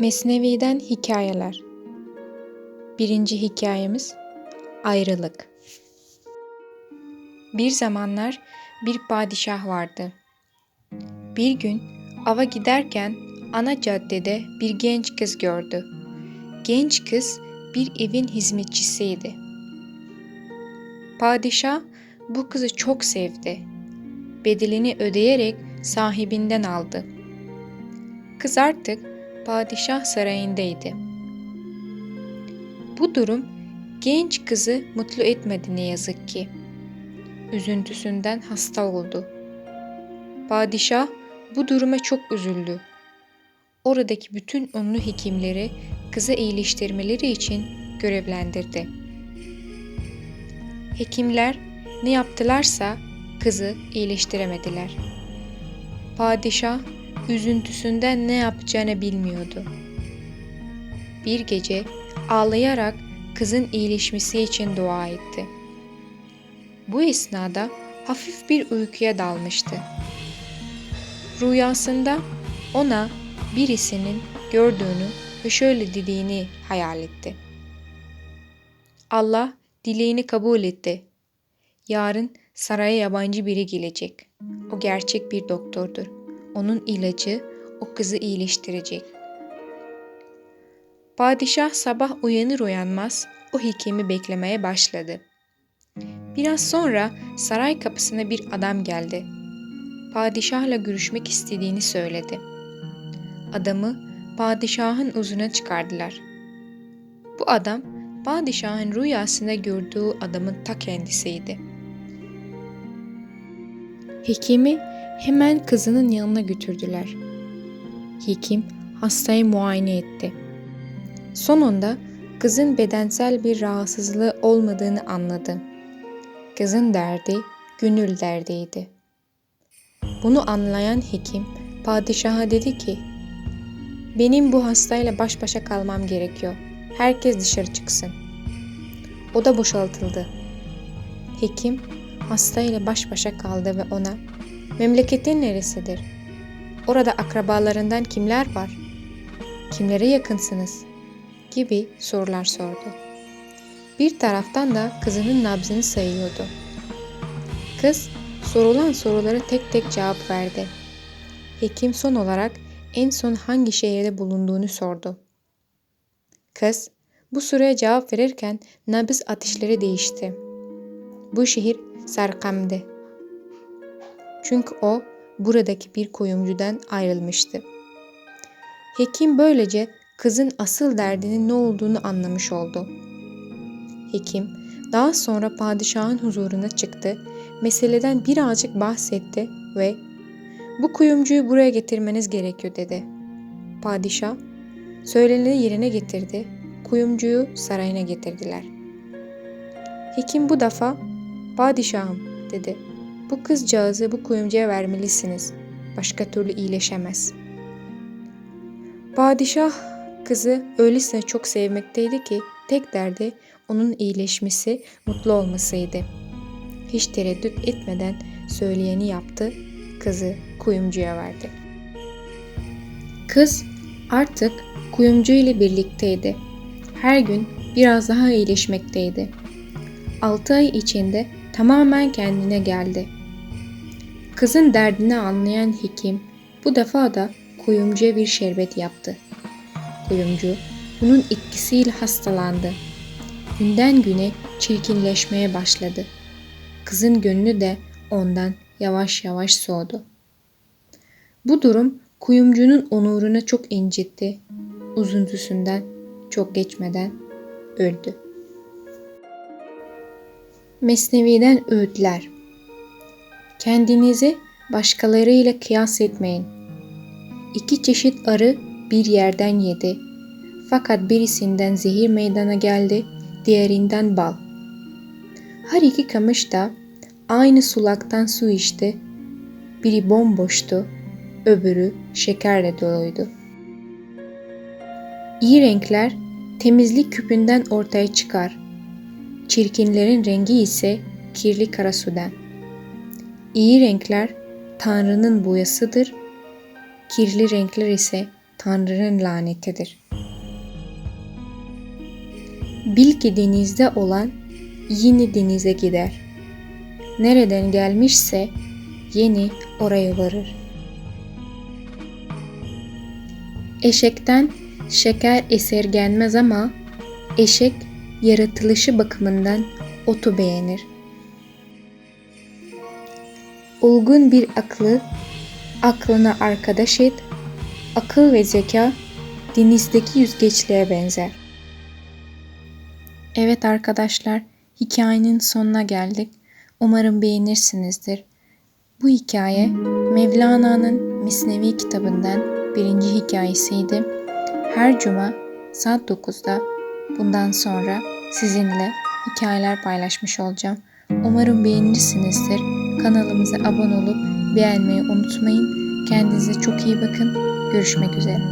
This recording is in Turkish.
Mesnevi'den Hikayeler Birinci hikayemiz Ayrılık Bir zamanlar bir padişah vardı. Bir gün ava giderken ana caddede bir genç kız gördü. Genç kız bir evin hizmetçisiydi. Padişah bu kızı çok sevdi. Bedelini ödeyerek sahibinden aldı. Kız artık padişah sarayındaydı. Bu durum genç kızı mutlu etmedi ne yazık ki. Üzüntüsünden hasta oldu. Padişah bu duruma çok üzüldü. Oradaki bütün ünlü hekimleri kızı iyileştirmeleri için görevlendirdi. Hekimler ne yaptılarsa kızı iyileştiremediler. Padişah üzüntüsünden ne yapacağını bilmiyordu. Bir gece ağlayarak kızın iyileşmesi için dua etti. Bu esnada hafif bir uykuya dalmıştı. Rüyasında ona birisinin gördüğünü ve şöyle dediğini hayal etti. Allah dileğini kabul etti. Yarın saraya yabancı biri gelecek. O gerçek bir doktordur. Onun ilacı o kızı iyileştirecek. Padişah sabah uyanır uyanmaz o hekimi beklemeye başladı. Biraz sonra saray kapısına bir adam geldi. Padişahla görüşmek istediğini söyledi. Adamı padişahın uzuna çıkardılar. Bu adam padişahın rüyasında gördüğü adamın ta kendisiydi. Hekimi hemen kızının yanına götürdüler. Hekim hastayı muayene etti. Sonunda kızın bedensel bir rahatsızlığı olmadığını anladı. Kızın derdi gönül derdiydi. Bunu anlayan hekim padişaha dedi ki, benim bu hastayla baş başa kalmam gerekiyor. Herkes dışarı çıksın. O da boşaltıldı. Hekim hastayla baş başa kaldı ve ona Memleketin neresidir? Orada akrabalarından kimler var? Kimlere yakınsınız? Gibi sorular sordu. Bir taraftan da kızının nabzını sayıyordu. Kız sorulan soruları tek tek cevap verdi. Hekim son olarak en son hangi şehirde bulunduğunu sordu. Kız bu soruya cevap verirken nabız ateşleri değişti. Bu şehir Sarkam'dı. Çünkü o buradaki bir kuyumcudan ayrılmıştı. Hekim böylece kızın asıl derdinin ne olduğunu anlamış oldu. Hekim daha sonra padişahın huzuruna çıktı, meseleden birazcık bahsetti ve ''Bu kuyumcuyu buraya getirmeniz gerekiyor.'' dedi. Padişah söyleneni yerine getirdi, kuyumcuyu sarayına getirdiler. Hekim bu defa ''Padişahım'' dedi. Bu kızcağızı bu kuyumcuya vermelisiniz. Başka türlü iyileşemez. Padişah kızı öylesine çok sevmekteydi ki tek derdi onun iyileşmesi, mutlu olmasıydı. Hiç tereddüt etmeden söyleyeni yaptı, kızı kuyumcuya verdi. Kız artık kuyumcu ile birlikteydi. Her gün biraz daha iyileşmekteydi. Altı ay içinde tamamen kendine geldi. Kızın derdini anlayan hekim bu defa da kuyumcuya bir şerbet yaptı. Kuyumcu bunun etkisiyle hastalandı. Günden güne çirkinleşmeye başladı. Kızın gönlü de ondan yavaş yavaş soğudu. Bu durum kuyumcunun onurunu çok incitti. Üzüntüsünden çok geçmeden öldü. Mesnevi'den Öğütler Kendinizi başkalarıyla kıyas etmeyin. İki çeşit arı bir yerden yedi. Fakat birisinden zehir meydana geldi, diğerinden bal. Her iki kamış da aynı sulaktan su içti. Biri bomboştu, öbürü şekerle doluydu. İyi renkler temizlik küpünden ortaya çıkar. Çirkinlerin rengi ise kirli kara sudan.'' İyi renkler Tanrı'nın boyasıdır, kirli renkler ise Tanrı'nın lanetidir. Bil ki denizde olan yine denize gider. Nereden gelmişse yeni oraya varır. Eşekten şeker esirgenmez ama eşek yaratılışı bakımından otu beğenir. Olgun bir aklı aklına arkadaş et, akıl ve zeka denizdeki yüzgeçliğe benzer. Evet arkadaşlar, hikayenin sonuna geldik. Umarım beğenirsinizdir. Bu hikaye Mevlana'nın Mesnevi kitabından birinci hikayesiydi. Her cuma saat 9'da bundan sonra sizinle hikayeler paylaşmış olacağım. Umarım beğenirsinizdir. Kanalımıza abone olup beğenmeyi unutmayın. Kendinize çok iyi bakın. Görüşmek üzere.